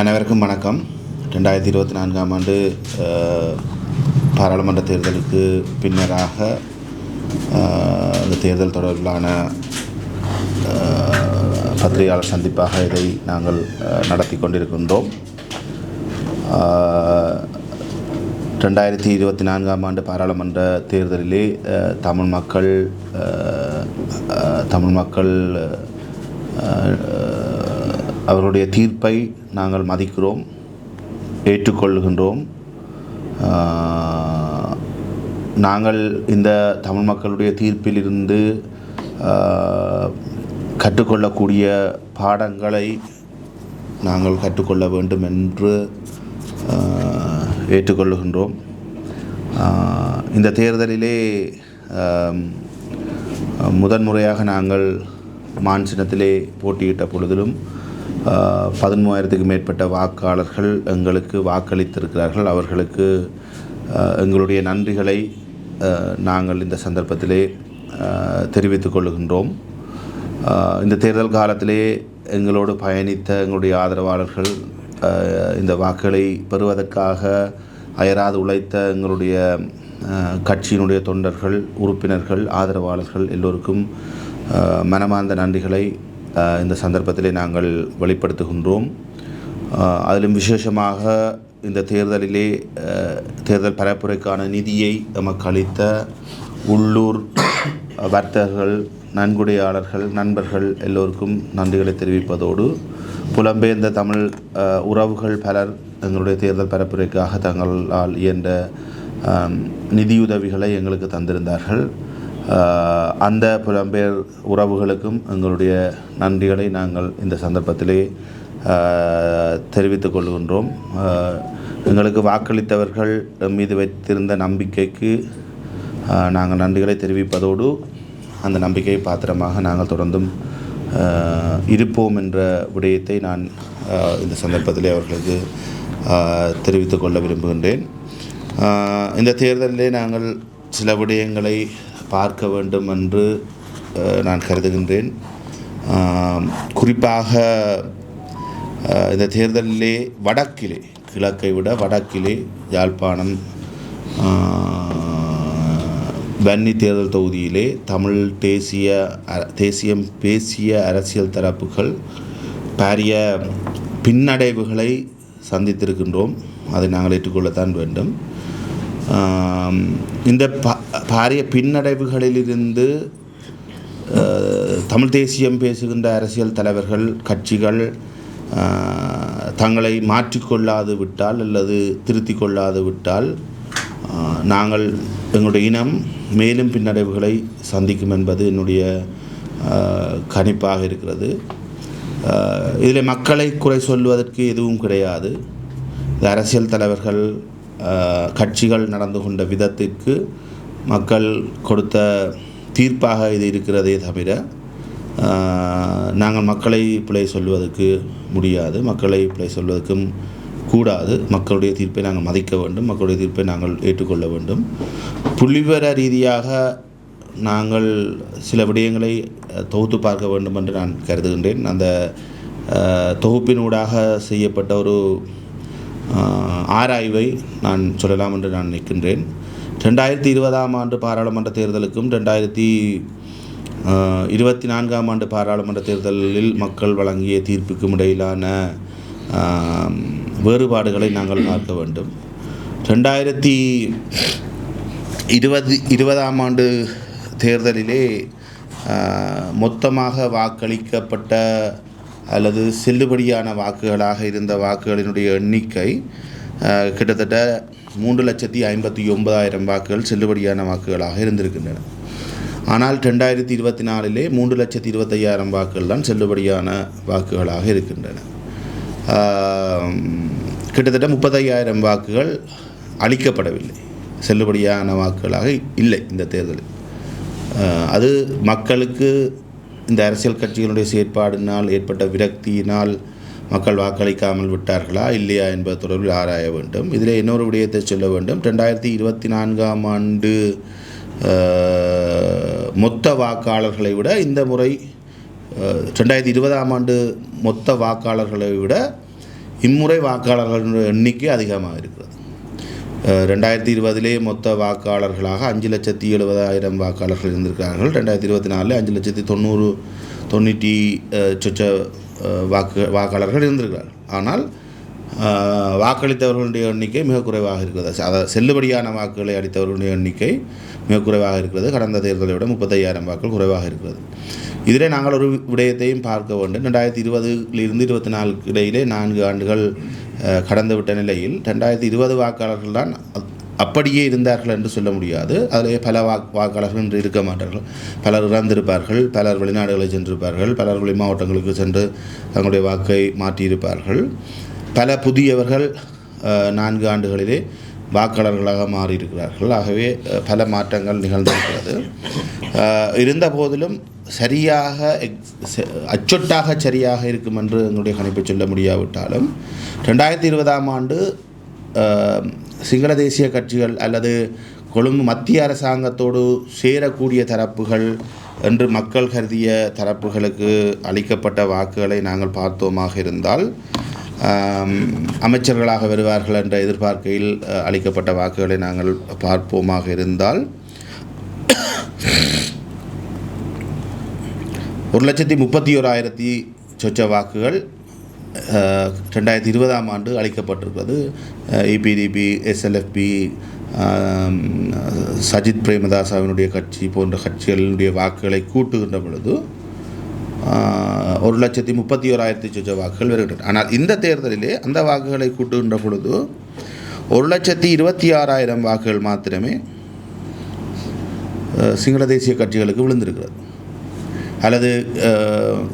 அனைவருக்கும் வணக்கம். ரெண்டாயிரத்தி இருபத்தி நான்காம் ஆண்டு பாராளுமன்ற தேர்தலுக்கு பின்னராக இந்த தேர்தல் தொடர்பிலான பத்திரிகையாளர் சந்திப்பாக இதை நாங்கள் நடத்தி கொண்டிருக்கின்றோம். ரெண்டாயிரத்தி இருபத்தி நான்காம் ஆண்டு பாராளுமன்ற தேர்தலிலே தமிழ் மக்கள் தமிழ் மக்கள் அவருடைய தீர்ப்பை நாங்கள் மதிக்கிறோம் ஏற்றுக்கொள்கின்றோம். நாங்கள் இந்த தமிழ் மக்களுடைய தீர்ப்பிலிருந்து கற்றுக்கொள்ளக்கூடிய பாடங்களை நாங்கள் கற்றுக்கொள்ள வேண்டும் என்று ஏற்றுக்கொள்கின்றோம். ஏற்றுக்கொள்ளுகின்றோம் இந்த தேர்தலிலே முதன்முறையாக நாங்கள் மான்சினத்திலே போட்டியிட்ட பொழுதிலும் பதிமூவாயிரத்துக்கு மேற்பட்ட வாக்காளர்கள் எங்களுக்கு வாக்களித்திருக்கிறார்கள். அவர்களுக்கு எங்களுடைய நன்றிகளை நாங்கள் இந்த சந்தர்ப்பத்திலே தெரிவித்துக் கொள்கின்றோம். இந்த தேர்தல் காலத்திலே எங்களோடு பயணித்த எங்களுடைய ஆதரவாளர்கள் இந்த வாக்குகளை பெறுவதற்காக அயராது உழைத்த எங்களுடைய கட்சியினுடைய தொண்டர்கள் உறுப்பினர்கள் ஆதரவாளர்கள் எல்லோருக்கும் மனமார்ந்த நன்றிகளை இந்த சந்தர்ப்பத்திலே நாங்கள் வெளிப்படுத்துகின்றோம். அதிலும் விசேஷமாக இந்த தேர்தலிலே தேர்தல் பரப்புரைக்கான நிதியை நமக்கு அளித்த உள்ளூர் வர்த்தகர்கள் நன்கொடையாளர்கள் நண்பர்கள் எல்லோருக்கும் நன்றிகளை தெரிவிப்பதோடு புலம்பெயர்ந்த தமிழ் உறவுகள் பலர் எங்களுடைய தேர்தல் பரப்புரைக்காக தங்களால் இயன்ற நிதியுதவிகளை எங்களுக்கு தந்திருந்தார்கள். அந்த புலம்பெயர் உறவுகளுக்கும் எங்களுடைய நன்றிகளை நாங்கள் இந்த சந்தர்ப்பத்திலே தெரிவித்துக் கொள்கின்றோம். எங்களுக்கு வாக்களித்தவர்கள் மீது வைத்திருந்த நம்பிக்கைக்கு நாங்கள் நன்றிகளை தெரிவிப்பதோடு அந்த நம்பிக்கையை பாத்திரமாக நாங்கள் தொடர்ந்தும் இருப்போம் என்ற விடயத்தை நான் இந்த சந்தர்ப்பத்திலே அவர்களுக்கு தெரிவித்துக்கொள்ள தெரிவித்துக் கொள்ள விரும்புகின்றேன். இந்த தேர்தலிலே நாங்கள் சில விடயங்களை பார்க்க வேண்டும் என்று நான் கருதுகின்றேன். குறிப்பாக இந்த தேர்தலிலே வடக்கிலே கிழக்கை விட வடக்கிலே யாழ்ப்பாணம் வன்னி தேர்தல் தொகுதியிலே தமிழ் தேசிய தேசியம் பேசிய அரசியல் தரப்புகள் பாரிய பின்னடைவுகளை சந்தித்திருக்கின்றோம். அதை நாங்கள் ஏற்றுக்கொள்ளத்தான் வேண்டும். இந்த ப பாரிய பின்னடைவுகளிலிருந்து தமிழ் தேசியம் பேசுகின்ற அரசியல் தலைவர்கள் கட்சிகள் தங்களை மாற்றிக்கொள்ளாது விட்டால் அல்லது திருத்தி கொள்ளாது விட்டால் நாங்கள் எங்களுடைய இனம் மேலும் பின்னடைவுகளை சந்திக்கும் என்பது என்னுடைய கணிப்பாக இருக்கிறது. இதில் மக்களை குறை சொல்வதற்கு எதுவும் கிடையாது. அரசியல் தலைவர்கள் கட்சிகள் நடந்து கொண்ட விதத்திற்கு மக்கள் கொடுத்த தீர்ப்பாக இது இருக்கிறதே தவிர நாங்கள் மக்களை பிழை சொல்வதற்கு முடியாது. மக்களை பிழை சொல்வதற்கும் கூடாது. மக்களுடைய தீர்ப்பை நாங்கள் மதிக்க வேண்டும். மக்களுடைய தீர்ப்பை நாங்கள் ஏற்றுக்கொள்ள வேண்டும். புள்ளிவர ரீதியாக நாங்கள் சில விடயங்களை தொகுத்து பார்க்க வேண்டும் என்று நான் கருதுகின்றேன். அந்த தொகுப்பினூடாக செய்யப்பட்ட ஒரு ஆராய்வை நான் சொல்லலாம் என்று நான் நிற்கின்றேன் ரெண்டாயிரத்தி இருபதாம் ஆண்டு பாராளுமன்ற தேர்தலுக்கும் ரெண்டாயிரத்தி இருபத்தி நான்காம் ஆண்டு பாராளுமன்ற தேர்தலில் மக்கள் வழங்கிய தீர்ப்புக்கும் இடையிலான வேறுபாடுகளை நாங்கள் பார்க்க வேண்டும். ரெண்டாயிரத்தி இருபது இருபதாம் ஆண்டு தேர்தலிலே மொத்தமாக வாக்களிக்கப்பட்ட அல்லது செல்லுபடியான வாக்குகளாக இருந்த வாக்குகளினுடைய எண்ணிக்கை கிட்டத்தட்ட மூன்று லட்சத்தி ஐம்பத்தி ஒன்பதாயிரம் வாக்குகள் செல்லுபடியான வாக்குகளாக இருந்திருக்கின்றன. ஆனால் ரெண்டாயிரத்தி இருபத்தி நாலிலே மூன்று லட்சத்தி இருபத்தையாயிரம் வாக்குகள் தான் செல்லுபடியான வாக்குகளாக இருக்கின்றன. கிட்டத்தட்ட முப்பத்தையாயிரம் வாக்குகள் அளிக்கப்படவில்லை. செல்லுபடியான வாக்குகளாக இல்லை இந்த தேர்தலில். அது மக்களுக்கு இந்த அரசியல் கட்சிகளுடைய செயற்பாடினால் ஏற்பட்ட விரக்தியினால் மக்கள் வாக்களிக்காமல் விட்டார்களா? இல்லையா என்பது தொடர்பில் ஆராய வேண்டும். இதில் இன்னொரு விடயத்தை சொல்ல வேண்டும். ரெண்டாயிரத்தி இருபத்தி நான்காம் ஆண்டு மொத்த வாக்காளர்களை விட இந்த முறை ரெண்டாயிரத்தி இருபதாம் ஆண்டு மொத்த வாக்காளர்களை விட இம்முறை வாக்காளர்களின் எண்ணிக்கை அதிகமாக இருக்கிறது. ரெண்டாயிரத்தி இருபதிலே மொத்த வாக்காளர்களாக அஞ்சு லட்சத்தி எழுபதாயிரம் வாக்காளர்கள் இருந்திருக்கிறார்கள். ரெண்டாயிரத்தி இருபத்தி நாலில் அஞ்சு லட்சத்தி தொண்ணூறு தொண்ணூற்றி சொச்ச வாக்கு வாக்காளர்கள் இருந்திருக்கிறார்கள். ஆனால் வாக்களித்தவர்களுடைய எண்ணிக்கை மிக குறைவாக இருக்கிறது. அதாவது செல்லுபடியான வாக்குகளை அளித்தவர்களுடைய எண்ணிக்கை மிக குறைவாக இருக்கிறது. கடந்த தேர்தலை விட முப்பத்தையாயிரம் வாக்குகள் குறைவாக இருக்கிறது. இதிலே நாங்கள் ஒரு விடயத்தையும் பார்க்க வேண்டும். ரெண்டாயிரத்தி இருபதுலிருந்து இருபத்தி நாலுக்கு இடையிலே நான்கு ஆண்டுகள் கடந்துவிட்ட நிலையில் ரெண்டாயிரத்தி இருபது வாக்காளர்கள் தான் அப்படியே இருந்தார்கள் என்று சொல்ல முடியாது. அதிலே பல வாக் வாக்காளர்கள் இன்று இருக்க மாட்டார்கள். பலர் இறந்திருப்பார்கள். பலர் வெளிநாடுகளை சென்றிருப்பார்கள். பலர் வெளி மாவட்டங்களுக்கு சென்று தங்களுடைய வாக்கை மாற்றியிருப்பார்கள். பல புதியவர்கள் நான்கு ஆண்டுகளிலே வாக்காளர்களாக மாறியிருக்கிறார்கள். ஆகவே பல மாற்றங்கள் நிகழ்ந்திருக்கிறது. இருந்த போதிலும் சரியாக அச்சொட்டாக சரியாக இருக்கும் என்று எங்களுடைய கணிப்பு சொல்ல முடியாவிட்டாலும் ரெண்டாயிரத்தி இருபதாம் ஆண்டு சிங்கள தேசிய கட்சிகள் அல்லது கொழும்பு மத்திய அரசாங்கத்தோடு சேரக்கூடிய தரப்புகள் என்று மக்கள் கருதிய தரப்புகளுக்கு அளிக்கப்பட்ட வாக்குகளை நாங்கள் பார்த்தோமாக இருந்தால் அமைச்சர்களாக வருவார்கள் என்ற எதிர்பார்க்கையில் அளிக்கப்பட்ட வாக்குகளை நாங்கள் பார்ப்போமாக இருந்தால் ஒரு லட்சத்தி முப்பத்தி ஓராயிரத்தி சொச்ச வாக்குகள் ரெண்டாயிரத்தி இருபதாம் ஆண்டு அளிக்கப்பட்டிருக்கிறது இபிடிபி எஸ்எல்எஃப்பி சஜித் பிரேமதாசாவினுடைய கட்சி போன்ற கட்சிகளினுடைய வாக்குகளை கூட்டுகின்ற பொழுது ஒரு லட்சத்தி முப்பத்தி ஓராயிரத்தி சொச்ச வாக்குகள் வருகின்றன. ஆனால் இந்த தேர்தலிலே அந்த வாக்குகளை கூட்டுகின்ற பொழுது ஒரு லட்சத்தி இருபத்தி ஆறாயிரம் வாக்குகள் மாத்திரமே சிங்கள தேசிய கட்சிகளுக்கு விழுந்திருக்கிறது. அல்லது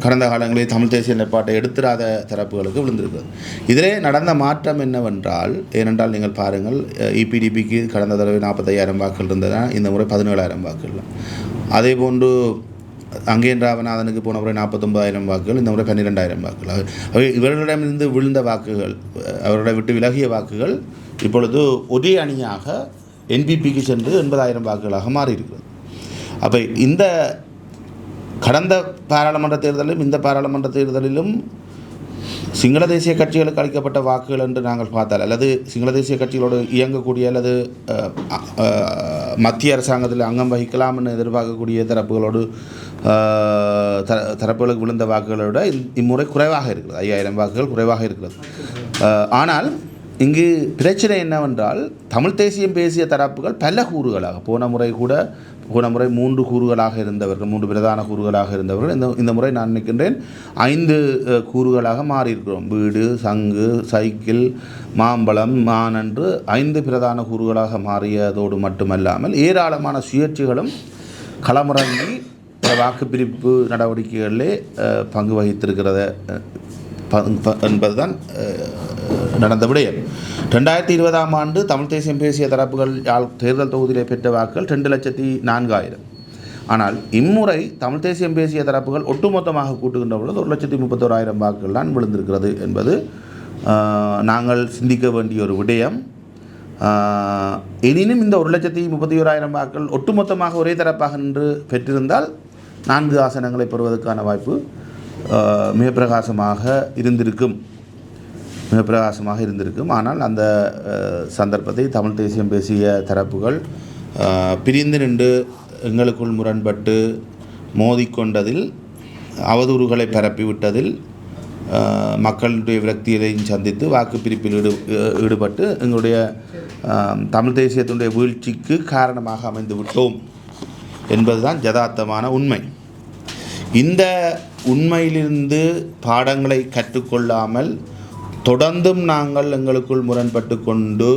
கடந்த காலங்களில் தமிழ் தேசிய நிலைப்பாட்டை எடுத்துராத தரப்புகளுக்கு விழுந்திருக்கிறது. இதிலே நடந்த மாற்றம் என்னவென்றால் ஏனென்றால் நீங்கள் பாருங்கள் இபிடிபிக்கு கடந்த தடவை நாற்பத்தையாயிரம் வாக்குகள் இருந்ததுனா இந்த முறை பதினேழாயிரம் வாக்குகள். அதே போன்று அங்கேன் ராமநாதனுக்கு போன முறை நாற்பத்தொம்பதாயிரம் வாக்குகள் இந்த முறை பன்னிரெண்டாயிரம் வாக்குகள். அவை இவர்களிடமிருந்து விழுந்த வாக்குகள் அவர்களை விட்டு விலகிய வாக்குகள் இப்பொழுது ஒரே அணியாக என்பிபிக்கு சென்று எண்பதாயிரம் வாக்குகளாக மாறியிருக்கிறது. அப்போ இந்த கடந்த பாராளுமன்ற தேர்தலிலும் இந்த பாராளுமன்ற தேர்தலிலும் சிங்கள தேசிய கட்சிகளுக்கு அளிக்கப்பட்ட வாக்குகள் என்று நாங்கள் பார்த்தால் அல்லது சிங்கள தேசிய கட்சிகளோடு இயங்கக்கூடிய அல்லது மத்திய அரசாங்கத்தில் அங்கம் வகிக்கலாம் என்று எதிர்பார்க்கக்கூடிய தரப்புகளோடு த தரப்புகளுக்கு விழுந்த வாக்குகளை விட இம்முறை குறைவாக இருக்கிறது. ஐயாயிரம் வாக்குகள் குறைவாக இருக்கிறது. ஆனால் இங்கு பிரச்சனை என்னவென்றால் தமிழ் தேசியம் பேசிய தரப்புகள் பல கூறுகளாக போன முறை கூட போன முறை மூன்று கூறுகளாக இருந்தவர்கள் மூன்று பிரதான கூறுகளாக இருந்தவர்கள் இந்த இந்த முறை நான் நினைக்கின்றேன் ஐந்து கூறுகளாக மாறியிருக்கிறோம். வீடு சங்கு சைக்கிள் மாம்பழம் மான் என்று ஐந்து பிரதான கூறுகளாக மாறியதோடு மட்டுமல்லாமல் ஏராளமான சுயேட்சைகளும் களமிறங்கி வாக்குப்பிரிப்பு நடவடிக்கைகளிலே பங்கு வகித்திருக்கிறத என்பதுதான் நடந்த விடயம். ரெண்டாயிரத்தி இருபதாம் ஆண்டு தமிழ் தேசியம் பேசிய தரப்புகள் யாழ் தேர்தல் தொகுதியிலே பெற்ற வாக்குகள் ரெண்டு லட்சத்தி நான்காயிரம். ஆனால் இம்முறை தமிழ் தேசியம் பேசிய தரப்புகள் ஒட்டுமொத்தமாக கூட்டுகின்ற பொழுது ஒரு லட்சத்தி முப்பத்தோராயிரம் வாக்குகள் தான் விழுந்திருக்கிறது என்பது நாங்கள் சிந்திக்க வேண்டிய ஒரு விடயம். எனினும் இந்த ஒரு லட்சத்தி முப்பத்தி ஓராயிரம் வாக்கள் ஒட்டுமொத்தமாக ஒரே தரப்பாக நின்று பெற்றிருந்தால் நான்கு ஆசனங்களை பெறுவதற்கான வாய்ப்பு மிக பிரகாசமாக இருந்திருக்கும். மிக பிரகாசமாக இருந்திருக்கும். ஆனால் அந்த சந்தர்ப்பத்தை தமிழ் தேசியம் பேசிய தரப்புகள் பிரிந்து நின்று எங்களுக்குள் முரண்பட்டு மோதிக்கொண்டதில் அவதூறுகளை பரப்பிவிட்டதில் மக்களுடைய விரக்திகளையும் சந்தித்து வாக்குப்பிரிப்பில் ஈடு ஈடுபட்டு எங்களுடைய தமிழ் தேசியத்தினுடைய வீழ்ச்சிக்கு காரணமாக அமைந்து விட்டோம் என்பதுதான் யதார்த்தமான உண்மை. இந்த உண்மையிலிருந்து பாடங்களை கற்றுக்கொள்ளாமல் தொடர்ந்தும் நாங்கள் எங்களுக்குள் முரண்பட்டு கொண்டு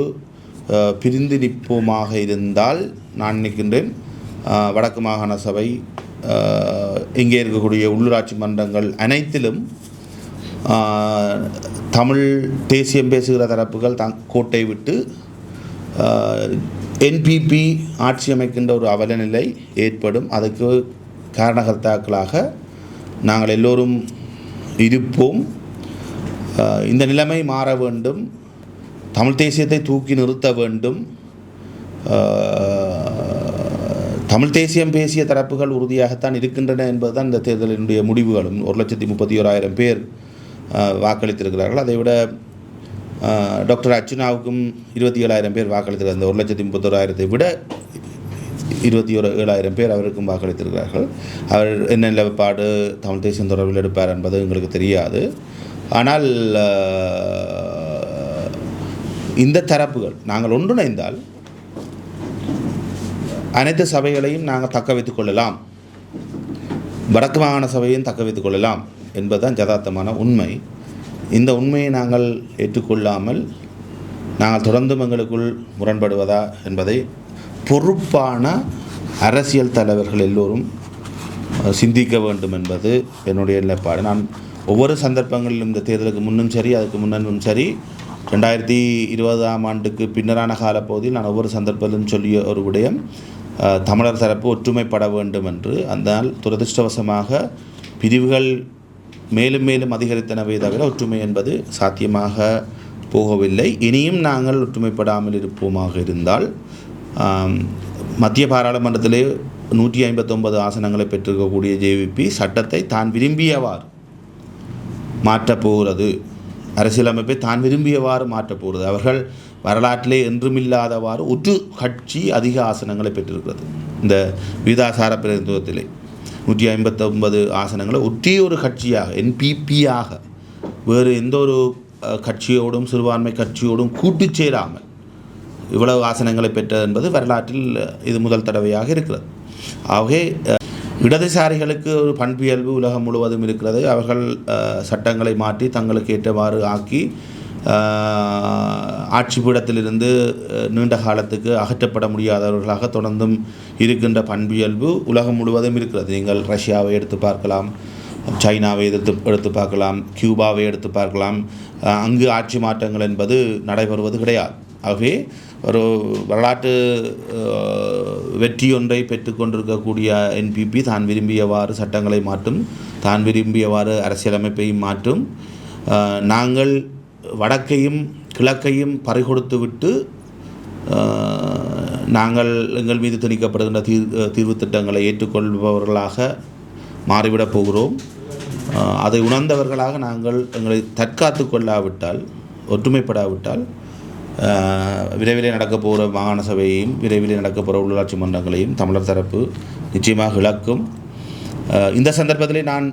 பிரிந்து நிற்போமாக இருந்தால் நான் நினைக்கின்றேன் வடக்கு மாகாண சபை இங்கே இருக்கக்கூடிய உள்ளூராட்சி மன்றங்கள் அனைத்திலும் தமிழ் தேசியம் பேசுகிற தரப்புகள் தங் கோட்டை விட்டு என்பிபி ஆட்சி அமைக்கின்ற ஒரு அவலநிலை ஏற்படும். அதுக்கு காரணகர்த்தாக்களாக நாங்கள் எல்லோரும் இருப்போம். இந்த நிலைமை மாற வேண்டும். தமிழ் தேசியத்தை தூக்கி நிறுத்த வேண்டும். தமிழ் தேசியம் பேசிய தரப்புகள் உறுதியாகத்தான் இருக்கின்றன என்பதுதான் இந்த தேர்தலினுடைய முடிவுகளும். ஒரு லட்சத்தி முப்பத்தி ஓராயிரம் பேர் வாக்களித்திருக்கிறார்கள். அதை விட டாக்டர் அர்ச்சுனாவுக்கும் இருபத்தி ஏழாயிரம் பேர் வாக்களித்திருக்கிறார் அந்த ஒரு லட்சத்தி முப்பத்தோராயிரத்தை விட இருபத்தி ஒரு ஏழாயிரம் பேர் அவருக்கும் வாக்களித்திருக்கிறார்கள். அவர் என்ன நிலப்பாடு தமிழ் தேசியம் தொடர்பில் எடுப்பார் என்பது எங்களுக்கு தெரியாது. ஆனால் இந்த தரப்புகள் நாங்கள் ஒன்றிணைந்தால் அனைத்து சபைகளையும் நாங்கள் தக்க வைத்துக் கொள்ளலாம். வடக்கு மாகாண சபையும் தக்க வைத்துக் கொள்ளலாம் என்பதுதான் ஜதார்த்தமான உண்மை. இந்த உண்மையை நாங்கள் ஏற்றுக்கொள்ளாமல் நாங்கள் தொடர்ந்தும் எங்களுக்குள் முரண்படுவதா என்பதை பொறுப்பான அரசியல் தலைவர்கள் எல்லோரும் சிந்திக்க வேண்டும் என்பது என்னுடைய நிலைப்பாடு. நான் ஒவ்வொரு சந்தர்ப்பங்களிலும் இந்த தேர்தலுக்கு முன்னும் சரி அதுக்கு முன்னும் சரி ரெண்டாயிரத்தி இருபதாம் ஆண்டுக்கு பின்னரான காலப்பகுதியில் நான் ஒவ்வொரு சந்தர்ப்பத்திலும் சொல்லிய ஒரு விடயம் தமிழர் தரப்பு ஒற்றுமைப்பட வேண்டும் என்று. அதனால் துரதிர்ஷ்டவசமாக பிரிவுகள் மேலும் மேலும் அதிகரித்தனவே தவிர ஒற்றுமை என்பது சாத்தியமாக போகவில்லை. இனியும் நாங்கள் ஒற்றுமைப்படாமல் இருப்போமாக இருந்தால் மத்திய பாராளுமன்றத்திலே நூற்றி ஐம்பத்தொன்பது ஆசனங்களை பெற்றிருக்கக்கூடிய ஜேவிபி சட்டத்தை தான் விரும்பியவாறு மாற்றப் போகிறது. அரசியலமைப்பை தான் விரும்பியவாறு மாற்றப்போகிறது அவர்கள் வரலாற்றிலே என்றுமில்லாதவாறு ஒற்று கட்சி அதிக ஆசனங்களை பெற்றிருக்கிறது. இந்த விதாசார பிரதிநிதித்துவத்திலே நூற்றி ஐம்பத்தொன்பது ஆசனங்களை ஒற்றே ஒரு கட்சியாக என்பிபியாக வேறு எந்த ஒரு கட்சியோடும் சிறுபான்மை கட்சியோடும் கூட்டு சேராமல் இவ்வளவு ஆசனங்களை பெற்றது என்பது வரலாற்றில் இது முதல் தடவையாக இருக்கிறது. ஆகவே இடதுசாரிகளுக்கு ஒரு பண்பியல்பு உலகம் முழுவதும் இருக்கிறது. அவர்கள் சட்டங்களை மாற்றி தங்களுக்கு ஏற்றவாறு ஆக்கி ஆட்சி பீடத்திலிருந்து நீண்ட காலத்துக்கு அகற்றப்பட முடியாதவர்களாக தொடர்ந்தும் இருக்கின்ற பண்பியல்பு உலகம் முழுவதும் இருக்கிறது. நீங்கள் ரஷ்யாவை எடுத்து பார்க்கலாம் சைனாவை எடுத்து எடுத்து பார்க்கலாம் கியூபாவை எடுத்து பார்க்கலாம் அங்கு ஆட்சி மாற்றங்கள் என்பது நடைபெறுவது கிடையாது. ஆகவே ஒரு வரலாற்று வெற்றியொன்றை வெற்றி ஒன்றை பெற்றுக்கொண்டிருக்கக்கூடிய என்பிபி தான் விரும்பியவாறு சட்டங்களை மாற்றும் தான் விரும்பியவாறு அரசியலமைப்பையும் மாற்றும். நாங்கள் வடக்கையும் கிழக்கையும் பறிகொடுத்து விட்டு நாங்கள் எங்கள் மீது திணிக்கப்படுகின்ற தீர் தீர்வு திட்டங்களை ஏற்றுக்கொள்பவர்களாக மாறிவிடப் போகிறோம். அதை உணர்ந்தவர்களாக நாங்கள் எங்களை தற்காத்து கொள்ளாவிட்டால் ஒற்றுமைப்படாவிட்டால் விரைவிலே நடக்கப் போகிற மாகாண சபையையும் விரைவிலே நடக்கப் போகிற உள்ளாட்சி மன்றங்களையும் தமிழர் தரப்பு நிச்சயமாக இழக்கும். இந்த சந்தர்ப்பத்திலே நான்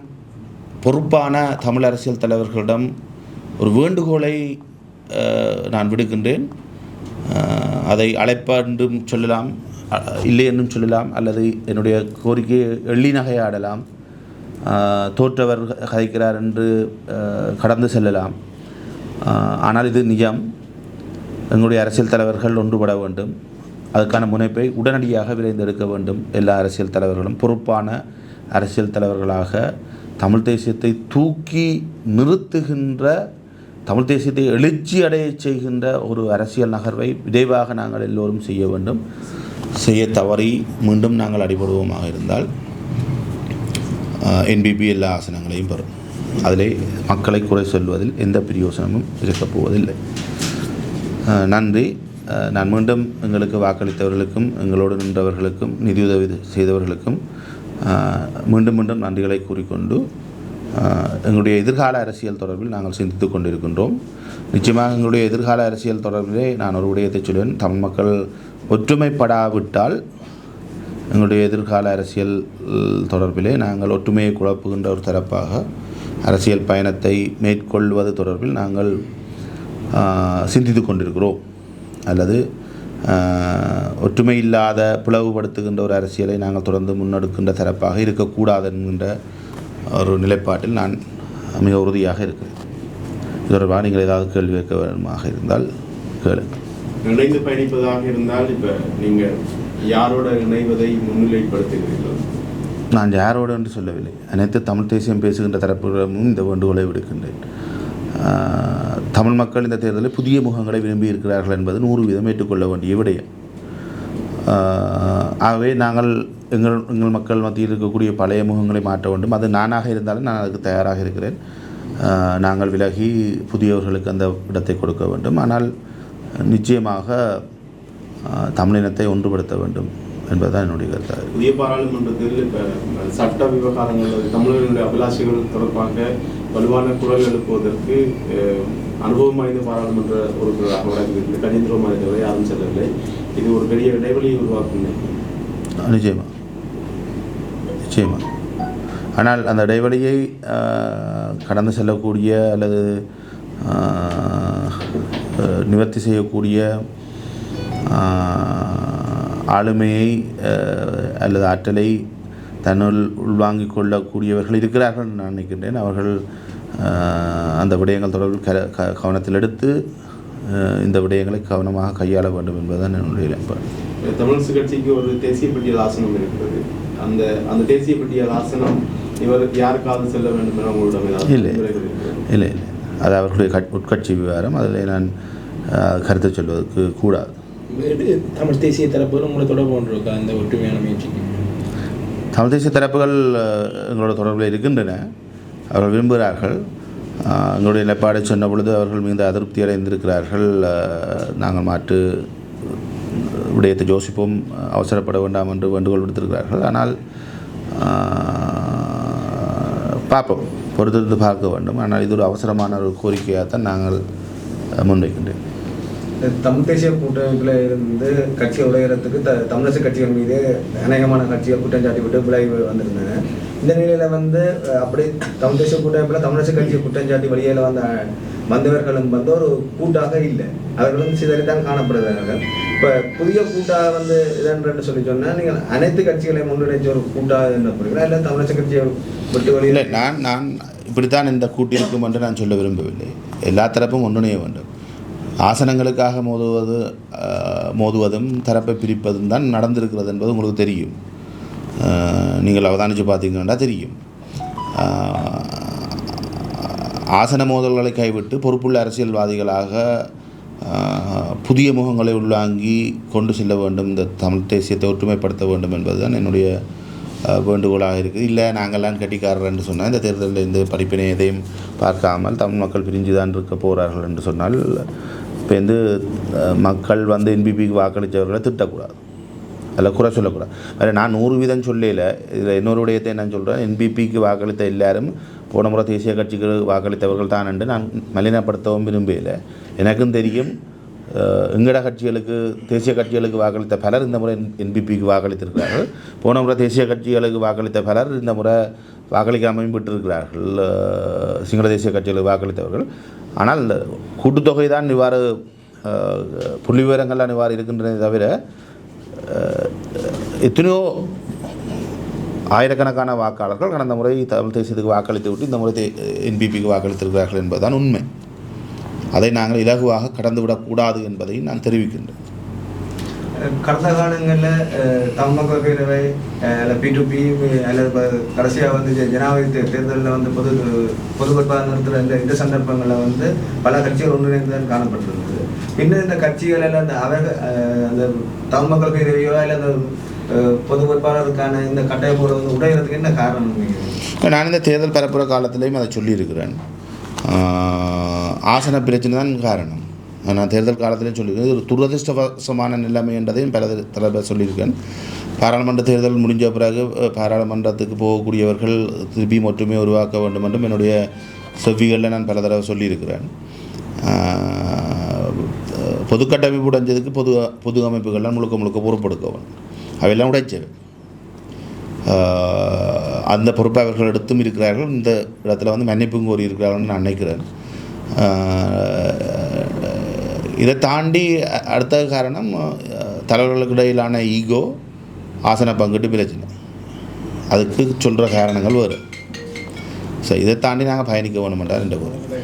பொறுப்பான தமிழ் அரசியல் தலைவர்களிடம் ஒரு வேண்டுகோளை நான் விடுக்கின்றேன். அதை அதை அழைப்பென்றும் சொல்லலாம் இல்லை என்றும் சொல்லலாம் அல்லது என்னுடைய கோரிக்கையை எள்ளி நகையாடலாம். தோற்றவர் கதைக்கிறார் என்று கடந்து செல்லலாம். ஆனால் இது நிஜம். எங்களுடைய அரசியல் தலைவர்கள் ஒன்றுபட வேண்டும். அதுக்கான முனைப்பை உடனடியாக விரைந்தெடுக்க வேண்டும். எல்லா அரசியல் தலைவர்களும் பொறுப்பான அரசியல் தலைவர்களாக தமிழ் தேசியத்தை தூக்கி நிறுத்துகின்ற தமிழ் தேசியத்தை எழுச்சி அடையச் செய்கின்ற ஒரு அரசியல் நகர்வை விரைவாக நாங்கள் எல்லோரும் செய்ய வேண்டும். செய்ய தவறி மீண்டும் நாங்கள் அடிபடுவோமாக இருந்தால் என்பிபி எல்லா ஆசனங்களையும் பெறும். அதிலே மக்களை குறை சொல்வதில் எந்த பிரயோசனமும் இருக்கப் போவதில்லை. நன்றி. நான் மீண்டும் எங்களுக்கு வாக்களித்தவர்களுக்கும் எங்களோடு நின்றவர்களுக்கும் நிதியுதவி செய்தவர்களுக்கும் மீண்டும் மீண்டும் நன்றிகளை கூறிக்கொண்டு எங்களுடைய எதிர்கால அரசியல் தொடர்பில் நாங்கள் சிந்தித்து கொண்டிருக்கின்றோம். நிச்சயமாக எங்களுடைய எதிர்கால அரசியல் தொடர்பிலே நான் ஒரு விடயத்தை சொல்வேன். தமிழ் மக்கள் ஒற்றுமைப்படாவிட்டால் எங்களுடைய எதிர்கால அரசியல் தொடர்பிலே நாங்கள் ஒற்றுமையை குழப்புகின்ற ஒரு தரப்பாக அரசியல் பயணத்தை மேற்கொள்வது தொடர்பில் நாங்கள் சிந்தித்து கொண்டிருக்கிறோம். அல்லது ஒற்றுமை இல்லாத பிளவுபடுத்துகின்ற ஒரு அரசியலை நாங்கள் தொடர்ந்து முன்னெடுக்கின்ற தரப்பாக இருக்கக்கூடாது என்கின்ற ஒரு நிலைப்பாட்டில் நான் மிக உறுதியாக இருக்கிறேன். இது தொடர்பாக நீங்கள் ஏதாவது கேள்வி கேட்க வேண்டுமாக இருந்தால் கேளுங்கள். இணைந்து பயணிப்பதாக இருந்தால் இப்ப நீங்க யாரோட இணைவதை முன்னிலைப்படுத்துகிறீர்கள்? நான் யாரோடு என்று சொல்லவில்லை. அனைத்து தமிழ் தேசியம் பேசுகின்ற தரப்புகளும் இந்த வேண்டுகோளை விடுக்கின்றேன். தமிழ் மக்கள் இந்த தேர்தலில் புதிய முகங்களை விரும்பி இருக்கிறார்கள் என்பது நூறு வீதம் ஏற்றுக்கொள்ள வேண்டிய விடயம். ஆகவே நாங்கள் எங்கள் எங்கள் மக்கள் மத்தியில் இருக்கக்கூடிய பழைய முகங்களை மாற்ற வேண்டும். அது நானாக இருந்தாலும் நான் அதுக்கு தயாராக இருக்கிறேன். நாங்கள் விலகி புதியவர்களுக்கு அந்த இடத்தை கொடுக்க வேண்டும். ஆனால் நிச்சயமாக தமிழினத்தை ஒன்றுபடுத்த வேண்டும் என்பதுதான் என்னுடைய கருத்தாக புதிய பாராளுமன்றத்தில் சட்ட விவகாரங்கள் தமிழர்களுடைய அபிலாஷைகள் தொடர்பாக வலுவான குரல் எழுப்புவதற்கு அனுபவம் வாய்ந்த பாராளுமன்ற உறுப்பினராக வழங்கியிருக்கிற கஜேந்திரகுமார் தவிர யாரும் செல்லவில்லை. இது ஒரு பெரிய இடைவெளியை உருவாக்கும் நிச்சயமா. நிச்சயமா. ஆனால் அந்த இடைவெளியை கடந்து செல்லக்கூடிய அல்லது நிவர்த்தி செய்யக்கூடிய ஆளுமையை அல்லது ஆற்றலை தன்னுள் உள்வாங்கிக் கொள்ளக்கூடியவர்கள் இருக்கிறார்கள் என்று நான் நினைக்கின்றேன். அவர்கள் அந்த விடயங்கள் தொடர்பில் க க- கவனத்தில் எடுத்து இந்த விடயங்களை கவனமாக கையாள வேண்டும் என்பதுதான் என்னுடைய நிலைப்பாடு தமிழரசு கட்சிக்கு ஒரு தேசிய பட்டியல் ஆசனம் இருக்கிறது. அந்த அந்த தேசிய பட்டியல் ஆசனம் இவர் யாருக்காவது செல்ல வேண்டும் என உங்களிடம் இல்லை? இல்லை. இல்லை அது அவர்களுடைய கட் உட்கட்சி விவகாரம். அதில் நான் கருத்து சொல்வதற்கு கூடாது. தமிழ் தேசிய தரப்புகள் உங்களை தொடர்பு கொண்டிருக்கா? அந்த ஒற்றுமையான முயற்சிக்கு? தமிழ் தேசிய தரப்புகள் எங்களோட தொடர்பில் இருக்கின்றன. அவர்கள் விரும்புகிறார்கள். எங்களுடைய நிலைப்பாடை சொன்ன பொழுது அவர்கள் மிகுந்த அதிருப்தி அடைந்திருக்கிறார்கள். நாங்கள் மாற்று விடயத்தை யோசிப்போம். அவசரப்பட வேண்டாம் என்று வேண்டுகோள் விடுத்திருக்கிறார்கள். ஆனால் பார்ப்போம். பொறுத்திருந்து பார்க்க வேண்டும். ஆனால் இது ஒரு அவசரமான ஒரு கோரிக்கையாக தான் நாங்கள் முன்வைக்கின்றேன் தமிழ் தேசிய கூட்டமைப்பில் இருந்து கட்சியை உடையறதுக்கு த தமிழரசு கட்சிகள் மீது அநேகமான கட்சிகள் குற்றம் சாட்டிவிட்டு விளைவு வந்திருந்தன. இந்த நிலையில் வந்து அப்படி தமிழ் தேசிய கூட்டமைப்பில் தமிழரசு கட்சியை குற்றம் சாட்டி வெளியில் வந்த வந்தவர்களும் வந்து ஒரு கூட்டாக இல்லை. அவர்களும் சிதறித்தான் காணப்படுகிறார்கள். இப்போ புதிய கூட்டாக வந்து இதன்று சொல்லி சொன்னால் நீங்கள் அனைத்து கட்சிகளையும் முன்னிலைச்சு ஒரு கூட்டாக என்ன புரியுங்களா இல்லை தமிழரசு கட்சியை விட்டு வழியில் வெளியில் நான் நான் இப்படித்தான் இந்த கூட்டிருக்கும் என்று நான் சொல்ல விரும்பவில்லை. எல்லா தரப்பும் ஒன்றுணைய வேண்டும். ஆசனங்களுக்காக மோதுவது மோதுவதும் தரப்பை பிரிப்பதும் தான் நடந்திருக்கிறது என்பது உங்களுக்கு தெரியும். நீங்கள் அவதானித்து பார்த்தீங்கன்னா தெரியும். ஆசன மோதல்களை கைவிட்டு பொறுப்புள்ள அரசியல்வாதிகளாக புதிய முகங்களை உள்வாங்கி கொண்டு செல்ல வேண்டும். இந்த தமிழ் தேசியத்தை ஒற்றுமைப்படுத்த வேண்டும் என்பதுதான் என்னுடைய வேண்டுகோளாக இருக்குது. இல்லை நாங்கள்லாம் கட்டிக்காரர் என்று சொன்னால் இந்த தேர்தலில் இந்த படிப்பினை எதையும் பார்க்காமல் தமிழ் மக்கள் பிரிஞ்சு தான் இருக்க போகிறார்கள் என்று சொன்னால் இப்போ வந்து மக்கள் வந்து என்பிபிக்கு வாக்களித்தவர்களை திட்டக்கூடாது. அதில் குறை சொல்லக்கூடாது. வேறு நான் நூறு வீதம் சொல்லல இதில் இன்னொரு விடயத்தை நான் சொல்கிறேன் என்பிபிக்கு வாக்களித்த எல்லாரும் போன முறை தேசிய கட்சிக்கு வாக்களித்தவர்கள் தான் என்று நான் மலினப்படுத்தவும் விரும்பலை எனக்கும் தெரியும் எங்கட கட்சிகளுக்கு தேசிய கட்சிகளுக்கு வாக்களித்த பலர் இந்த முறை என்பிபிக்கு வாக்களித்திருக்கிறார்கள். போன முறை தேசிய கட்சிகளுக்கு வாக்களித்த பலர் இந்த முறை வாக்களிக்காமையும் விட்டிருக்கிறார்கள் சிங்கள தேசிய கட்சிகளுக்கு வாக்களித்தவர்கள். ஆனால் இந்த கூட்டுத்தொகை தான் இவ்வாறு புள்ளி விவரங்கள்லாம் இவ்வாறு இருக்கின்றனே தவிர எத்தனையோ ஆயிரக்கணக்கான வாக்காளர்கள் கடந்த முறை தமிழ் தேசியத்துக்கு வாக்களித்து விட்டு இந்த முறை என்பிபிக்கு வாக்களித்திருக்கிறார்கள் என்பதுதான் உண்மை. அதை நாங்கள் இலகுவாக கடந்துவிடக்கூடாது என்பதை நான் தெரிவிக்கின்றேன். கடந்த காலங்களில் தமிழ் பேரவை பேரவை பி டு பி அல்லது கடைசியாக வந்து ஜனாதிபதி தேர்தலில் வந்து பொது பொது வேட்பாளர் நிறுத்துகிற இந்த இந்த சந்தர்ப்பங்களில் வந்து பல கட்சிகள் ஒன்றிணைந்து தான் காணப்பட்டிருந்தது பின்னர் இந்த கட்சிகள் எல்லாம் அந்த அவர்கள் அந்த தமிழ் பேரவையோ இல்லை அந்த பொது வேட்பாளருக்கான இந்த கட்டாய போட வந்து உடையிறதுக்கு என்ன காரணம் நான் இந்த தேர்தல் பரப்புகிற காலத்திலையும் அதை சொல்லியிருக்கிறேன் ஆசன பிரச்சனை தான் காரணம் நான் தேர்தல் காலத்திலையும் சொல்லியிருக்கேன். இது ஒரு துரதிருஷ்டவசமான நிலைமை என்றதையும் பல தடவை சொல்லியிருக்கேன். பாராளுமன்ற தேர்தல் முடிஞ்ச பிறகு பாராளுமன்றத்துக்கு போகக்கூடியவர்கள் திருப்பி மட்டுமே உருவாக்க வேண்டும் என்றும் என்னுடைய செவ்விகளில் நான் பல தடவை சொல்லியிருக்கிறேன். பொதுக்கட்டமைப்பு உடைஞ்சதுக்கு பொது பொது அமைப்புகள்லாம் முழுக்க முழுக்க பொறுப்பெடுக்கவன் அவையெல்லாம் உடைச்சவை அந்த பொறுப்பை அவர்கள் எடுத்தும் இருக்கிறார்கள். இந்த இடத்துல வந்து மன்னிப்பும் கோரியிருக்கிறார்கள் நான் நினைக்கிறேன். இதை தாண்டி அடுத்த காரணம் தலைவர்களுக்கு இடையிலான ஈகோ ஆசன பங்கிட்டு பிரச்சனை. அதுக்கு சொல்கிற காரணங்கள் வரும் ஸோ இதை தாண்டி நாங்கள் பயணிக்க வேணுமென்றால் ரெண்டு கோரிக்கை